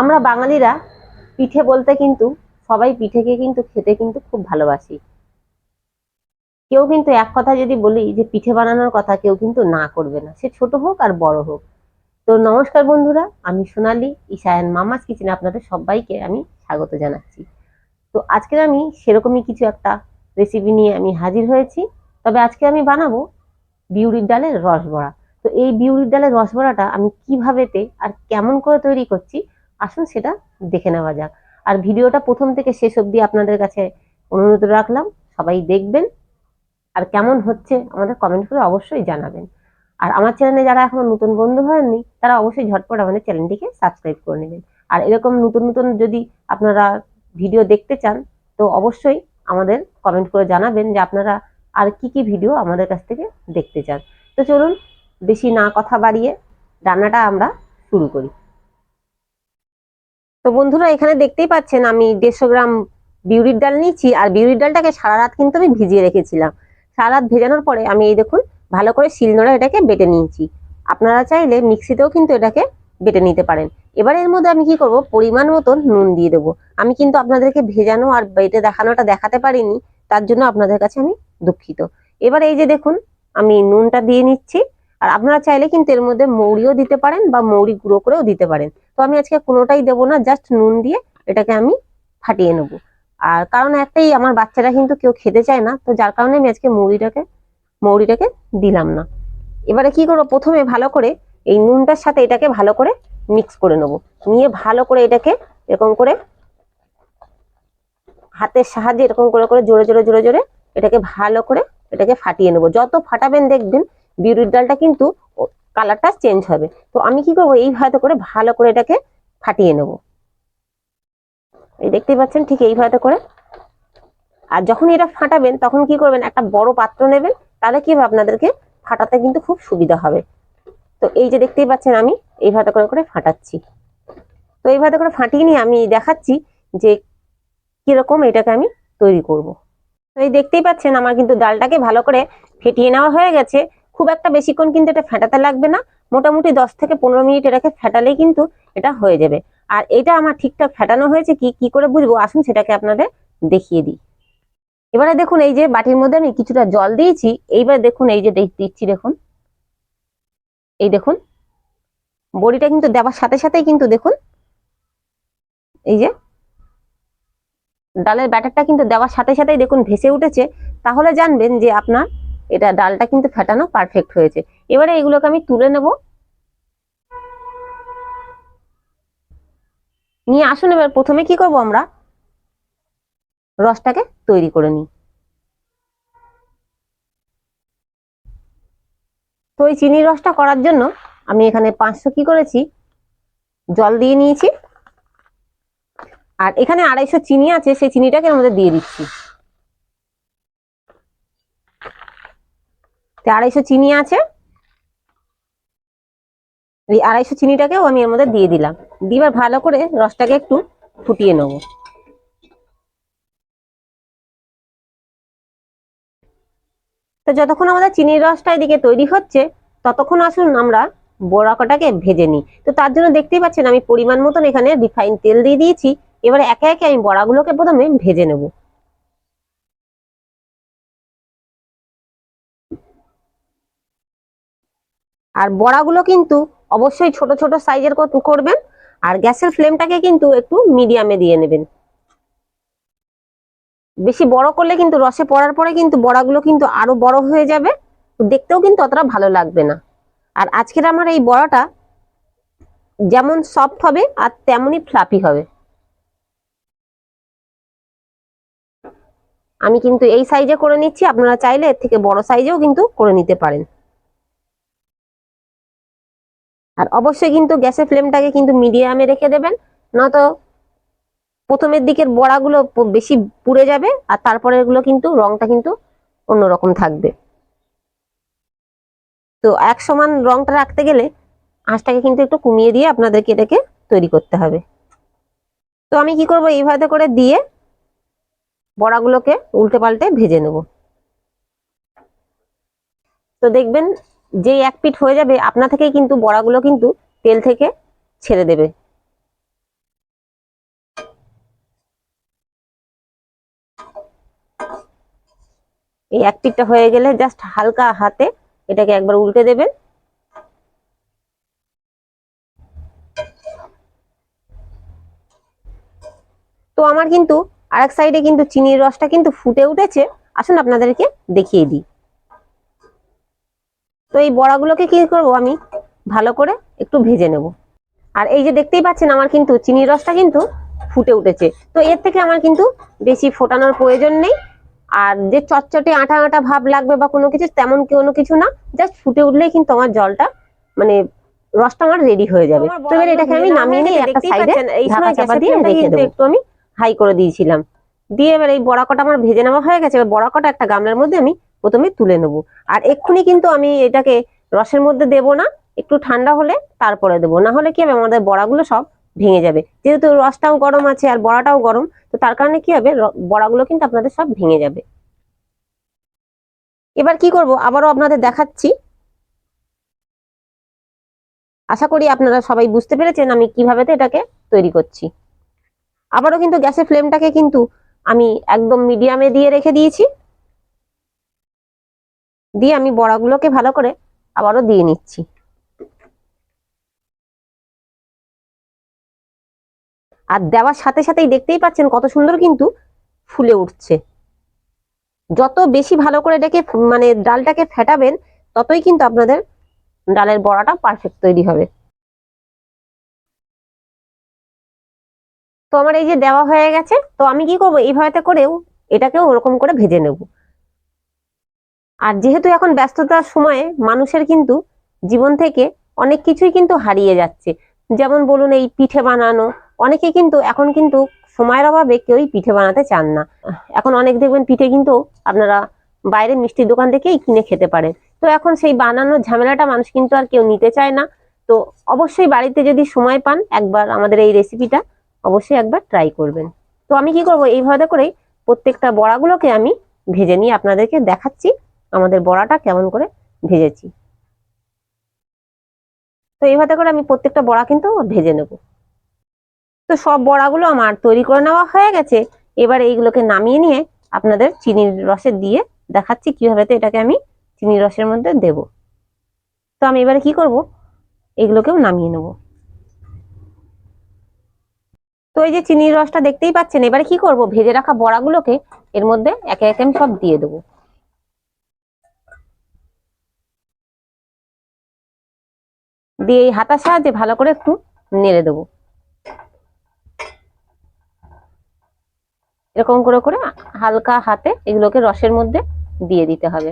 আমরা বাঙালিরা পিঠে বলতে কিন্তু, সবাই পিঠেকে কিন্তু খেতে কিন্তু খুব ভালোবাসি। কেউ কিন্তু এক কথা যদি বলি যে পিঠে বানানোর কথা কেউ কিন্তু না করবে না। সে ছোট হোক আর বড় হোক। তো নমস্কার বন্ধুরা, আমি সোনালি ইশায়ান মামাস কিচেনে আপনাদের সবাইকে আমি স্বাগত জানাচ্ছি। তো আজকে আমি সেরকমই কিছু একটা রেসিপি নিয়ে আমি হাজির হয়েছি। তবে আজকে আমি বানাবো বিউরির ডালের রসবড়া। তো এই বিউরির ডালের রসবড়াটা আমি কিভাবেতে আর কেমন করে তৈরি করছি আসুন সেটা দেখে নেওয়া যাক। আর ভিডিওটা প্রথম থেকে শেষ অবধি আপনাদের কাছে অনুরোধ রাখলাম, সবাই দেখবেন। আর কেমন হচ্ছে আমাদের কমেন্ট করে অবশ্যই জানাবেন। আর আমার চ্যানেলে যারা এখনও নতুন বন্ধু হয়নি, তারা অবশ্যই ঝটপট আমাদের চ্যানেলটিকে সাবস্ক্রাইব করে নেবেন। আর এরকম নতুন নতুন যদি আপনারা ভিডিও দেখতে চান, তো অবশ্যই আমাদের কমেন্ট করে জানাবেন যে আপনারা আর কি কি ভিডিও আমাদের কাছ থেকে দেখতে চান। তো চলুন, বেশি না কথা বাড়িয়ে রান্নাটা আমরা শুরু করি। তো বন্ধুরা, এখানে দেখতেই পাচ্ছেন আমি দেড়শো গ্রাম বিউরির ডাল নিয়েছি, আর বিউরির ডালটাকে সারা রাত কিন্তু আমি ভিজিয়ে রেখেছিলাম। সারা রাত ভেজানোর পরে আমি এই দেখুন, ভালো করে শিলনোড়া এটাকে বেটে নিয়েছি। আপনারা চাইলে মিক্সিতেও কিন্তু এটাকে বেটে নিতে পারেন। এবার এর মধ্যে আমি কি করব, পরিমাণ মতন নুন দিয়ে দেবো। আমি কিন্তু আপনাদেরকে ভেজানো আর বেটে দেখানোটা দেখাতে পারিনি, তার জন্য আপনাদের কাছে আমি দুঃখিত। এবার এই যে দেখুন, আমি নুনটা দিয়ে নিচ্ছি, আর আপনারা চাইলে কিন্তু এর মধ্যে মৌরিও দিতে পারেন বা মৌরি গুঁড়ো করেও দিতে পারেন। তো আমি আজকে কোনোটাই দেবো না জাস্ট নুন দিয়ে এটাকে আমি ফাটিয়ে নেব। আর কারণ একটাই, আমার বাচ্চারা কিন্তু কেউ খেতে চায় না, তো যার কারণে আমি আজকে মৌরিটাকে মৌরিটাকে দিলাম না। এবারে কি করব? প্রথমে ভালো করে এই নুনটার সাথে এটাকে ভালো করে মিক্স করে নেব। নিয়ে ভালো করে এটাকে এরকম করে হাতের সাহায্যে এরকম করে করে জোরে জোরে জোরে জোরে এটাকে ভালো করে এটাকে ফাটিয়ে নেব। যত ফাটাবেন দেখবেন বিউরির ডালটা কিন্তু কালারটা চেঞ্জ হবে। তো আমি কি করব? এইভাবে করে ভালো করে এটাকে ফাটিয়ে নেব। এই দেখতেই পাচ্ছেন ঠিক এইভাবে করে। আর যখন এটা ফাটাবেন, তখন কি করবেন? একটা বড় পাত্র নেবেন, তাহলে কি হবে? আপনাদেরকে ফাটাতে কিন্তু খুব সুবিধা হবে। তো এই যে দেখতেই পাচ্ছেন আমি এইভাবে করে করে ফাটাচ্ছি। তো এইভাবে করে ফাটিয়ে নিয়ে আমি দেখাচ্ছি যে কীরকম এটাকে আমি তৈরি করব। তো এই দেখতেই পাচ্ছেন আমার কিন্তু ডালটাকে ভালো করে ফেটিয়ে নেওয়া হয়ে গেছে। খুব একটা বেশিক্ষণ কিন্তু এটা ফেটাতে লাগবে না। মোটামুটি দশ থেকে পনেরো মিনিট এটাকে ফেটালেই কিন্তু এটা হয়ে যাবে। আর এটা আমার ঠিকঠাক ফেটানো হয়েছে কি কি করে বুঝব? আসুন সেটাকে আপনাদের দেখিয়ে দিই। এবারে দেখুন এই যে বাটির মধ্যে আমি কিছুটা জল দিয়েছি। এইবার দেখুন এই যে দিচ্ছি দেখুন। এই দেখুন। বড়িটা কিন্তু দেওয়ার সাথে সাথেই কিন্তু দেখুন। এই যে ডালের ব্যাটারটা কিন্তু দেওয়ার সাথে সাথেই দেখুন ভেসে উঠেছে। তাহলে জানবেন যে আপনার এটা ডালটা কিন্তু ফেটানো পারফেক্ট হয়েছে। এবারে এগুলোকে আমি তুলে নেব। নিয়ে আসুন এবার প্রথমে কি করব আমরা? রসটাকে তৈরি করে নিই। তো এই চিনির রসটা করার জন্য আমি এখানে পাঁচশো কি করেছি? জল দিয়ে নিয়েছি। আর এখানে আড়াইশো চিনি আছে, সেই চিনিটাকে আমাদের দিয়ে দিচ্ছি। আড়াইশো চিনি আছে। এই আড়াইশো চিনিটাকেও আমি এর মধ্যে দিয়ে দিলাম। দিবার ভালো করে রসটাকে একটু ফুটিয়ে নেব। তো যতক্ষণ আমাদের চিনির রসটা এদিকে তৈরি হচ্ছে, ততক্ষণ আসুন আমরা বড়া কটাকে ভেজে নিই। তো তার জন্য দেখতেই পাচ্ছেন আমি পরিমাণ মতন এখানে রিফাইন তেল দিয়ে দিয়েছি। এবার একে একে আমি বড়াগুলোকে প্রথমে ভেজে নেব। আর বড়াগুলো কিন্তু অবশ্যই ছোট ছোট সাইজের করবেন, আর গ্যাসের ফ্লেমটাকে কিন্তু একটু মিডিয়ামে দিয়ে নেবেন। বেশি বড় করলে কিন্তু রসে পড়ার পরে কিন্তু বড়াগুলো কিন্তু আরও বড় হয়ে যাবে দেখতেও কিন্তু অতটা ভালো লাগবে না। আর আজকের আমার এই বড়াটা যেমন সফট হবে আর তেমনই ফ্লাপি হবে। আমি কিন্তু এই সাইজে করে নিচ্ছি, আপনারা চাইলে এর থেকে বড় সাইজেও কিন্তু করে নিতে পারেন। আর অবশ্যই কিন্তু গ্যাসের ফ্লেমটাকে কিন্তু মিডিয়ামে রেখে দেবেন, নয়তো প্রথমের দিকের বড়াগুলো বেশি পুড়ে যাবে আর তারপরে এগুলো কিন্তু রংটা কিন্তু অন্যরকম থাকবে। তো এক সমান রংটা রাখতে গেলে আঁচটাকে কিন্তু একটু কমিয়ে দিয়ে আপনাদেরকে এটাকে তৈরি করতে হবে। তো আমি কি করব, এইভাবে করে দিয়ে বড়াগুলোকে উল্টে পাল্টে ভেজে নেব। তো দেখবেন যে এক পিট হয়ে যাবে, আপনা থেকেই কিন্তু বড়াগুলো কিন্তু তেল থেকে ছেড়ে দেবে। এই এক পিঠটা হয়ে গেলে জাস্ট হালকা হাতে এটাকে একবার উল্টে দেবেন তো আমার কিন্তু আর এক সাইডে কিন্তু চিনির রসটা কিন্তু ফুটে উঠেছে। আসুন আপনাদেরকে দেখিয়ে দিই। তো এই বড়াগুলোকে কি করব আমি? ভালো করে একটু ভেজে নেব। আর এই যে দেখতেই পাচ্ছেন আমার কিন্তু চিনির রসটা কিন্তু ফুটে উঠেছে। তো এর থেকে আমার কিন্তু বেশি ফোটানোর প্রয়োজন নেই। আর যে চটচটে আটা আটা ভাব লাগবে বা কোনো কিছু তেমন কোনো কিছু না। জাস্ট ফুটে উঠলেই কিন্তু আমার জলটা মানে রসটা আমার রেডি হয়ে যাবে। তো এবার এটাকে আমি নামিয়ে নিয়ে একটা সাইডে ঢাকা চাপা দিয়ে রেখে দেবো। একটু আমি হাই করে দিয়েছিলাম। দিয়ে এবার এই বড়া কটা আমার ভেজে নেওয়া হয়ে গেছে। এবার বড়া কটা একটা গামলার মধ্যে আমি প্রথমে তুলে নেব। আর এক্ষুনি কিন্তু আমি এটাকে রসের মধ্যে দেব না, একটু ঠান্ডা হলে তারপরে দেবো। না হলে কি হবে, আমাদের বড়াগুলো সব ভেঙে যাবে। যেহেতু রসটাও গরম আছে আর বড়াটাও গরম, তো তার কারণে কি হবে বড়াগুলো কিন্তু আপনাদের সব ভেঙে যাবে। এবার কি করব, আবারও আপনাদের দেখাচ্ছি। আশা করি আপনারা সবাই বুঝতে পেরেছেন আমি কীভাবে এটাকে তৈরি করছি। আবারও কিন্তু গ্যাসের ফ্লেমটাকে কিন্তু আমি একদম মিডিয়ামে দিয়ে রেখে দিয়েছি। দিয়ে আমি বড়াগুলোকে ভালো করে আবারও দিয়ে নিচ্ছি। আর দেওয়ার সাথে সাথেই দেখতেই পাচ্ছেন কত সুন্দর কিন্তু ফুলে উঠছে। যত বেশি ভালো করে ডেকে মানে ডালটাকে ফেটাবেন, ততই কিন্তু আপনাদের ডালের বড়াটা পারফেক্ট তৈরি হবে। তো আমার এই যে দেওয়া হয়ে গেছে, তো আমি কি করব? এইভাবে করেও এটাকেও ওরকম করে ভেজে নেব। আর যেহেতু এখন ব্যস্ততার সময়ে মানুষের কিন্তু জীবন থেকে অনেক কিছুই কিন্তু হারিয়ে যাচ্ছে। যেমন বলুন এই পিঠে বানানো, অনেকে কিন্তু এখন কিন্তু সময়ের অভাবে কেউই পিঠে বানাতে চান না। এখন অনেক দেখবেন পিঠে কিন্তু আপনারা বাইরে মিষ্টির দোকান থেকেই কিনে খেতে পারেন। তো এখন সেই বানানোর ঝামেলাটা মানুষ কিন্তু আর কেউ নিতে চায় না। তো অবশ্যই বাড়িতে যদি সময় পান, একবার আমাদের এই রেসিপিটা অবশ্যই একবার ট্রাই করবেন। তো আমি কি করব? এইভাবে করেই প্রত্যেকটা বড়াগুলোকে আমি ভেজে নিয়ে আপনাদেরকে দেখাচ্ছি। আমাদের বড়াটা কেমন করে ভেজেছি। তো এইভাবে করে আমি প্রত্যেকটা বড়া কিন্তু ভেজে নেব। তো সব বড়াগুলো আমার তৈরি করে নেওয়া হয়ে গেছে। এবার এইগুলোকে নামিয়ে নিয়ে আপনাদের চিনির রসে দিয়ে দেখাচ্ছি কীভাবে তো এটাকে আমি চিনির রসের মধ্যে দেব। তো আমি এবারে কি করব? এগুলোকেও নামিয়ে নেব। তো এই যে চিনির রসটা দেখতেই পাচ্ছেন, এবারে কি করব? ভেজে রাখা বড়াগুলোকে এর মধ্যে একে একে আমি সব দিয়ে দেবো। দিয়ে এই হাতার সাহায্যে ভালো করে একটু নেড়ে দেবো। এরকম করে করে হালকা হাতে এগুলোকে রসের মধ্যে দিয়ে দিতে হবে।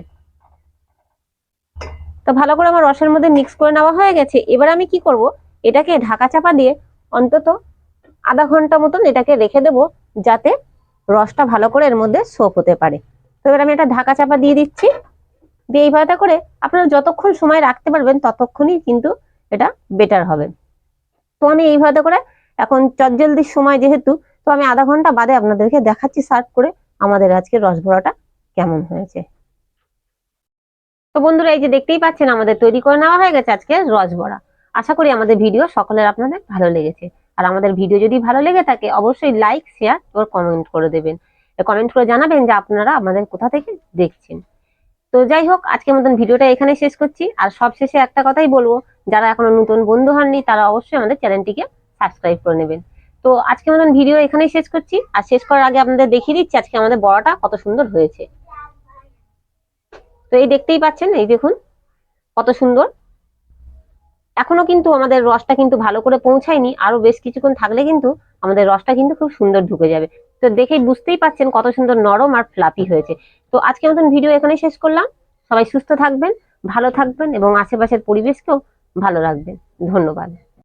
তো ভালো করে আমার রসের মধ্যে মিক্স করে নেওয়া হয়ে গেছে। এবার আমি কি করব? এটাকে ঢাকা চাপা দিয়ে অন্তত আধা ঘণ্টা মতন এটাকে রেখে দেবো যাতে রসটা ভালো করে এর মধ্যে সোপ হতে পারে। তো এবার আমি এটা ঢাকা চাপা দিয়ে দিচ্ছি। দিয়ে এইভাবে করে আপনারা যতক্ষণ সময় রাখতে পারবেন ততক্ষণই কিন্তু এটা বেটার হবে। তো আমি এইভাবে করে এখন চটজলদির সময় যেহেতু, তো আমি আধা ঘণ্টা বাদে আপনাদেরকে দেখাচ্ছি সার্ভ করে আমাদের আজকে রসবড়াটা কেমন হয়েছে। তো বন্ধুরা, এই যে দেখতেই পাচ্ছেন আমাদের তৈরি করে নেওয়া হয়ে গেছে আজকে রসবড়া আশা করি আমাদের ভিডিও সকলের আপনাদের ভালো লেগেছে। আর আমাদের ভিডিও যদি ভালো লেগে থাকে, অবশ্যই লাইক শেয়ার ও কমেন্ট করে দেবেন। কমেন্ট করে জানাবেন যে আপনারা আমাদের কোথা থেকে দেখছেন। তো যাই হোক, আজকের মতন ভিডিওটা এখানে শেষ করছি। আর সব শেষে একটা কথাই বলব যারা এখনও নতুন বন্ধু হননি, তারা অবশ্যই আমাদের চ্যানেলটিকে সাবস্ক্রাইব করে নেবেন। তো আজকে মতন ভিডিও এখানেই শেষ করছি। আর শেষ করার আগে আপনাদের দেখিয়ে দিচ্ছি আজকে আমাদের বড়াটা কত সুন্দর হয়েছে। তো এই দেখতেই পাচ্ছেন, এই দেখুন, কত সুন্দর। এখনও কিন্তু আমাদের রসটা কিন্তু ভালো করে পৌঁছায়নি। আরও বেশ কিছুক্ষণ থাকলে কিন্তু আমাদের রসটা কিন্তু খুব সুন্দর ঢুকে যাবে। তো দেখেই বুঝতেই পাচ্ছেন কত সুন্দর নরম আর ফ্লাপি হয়েছে। তো আজকে মতন ভিডিও এখানেই শেষ করলাম। সবাই সুস্থ থাকবেন, ভালো থাকবেন এবং আশেপাশের পরিবেশকেও ভালো রাখবেন ধন্যবাদ।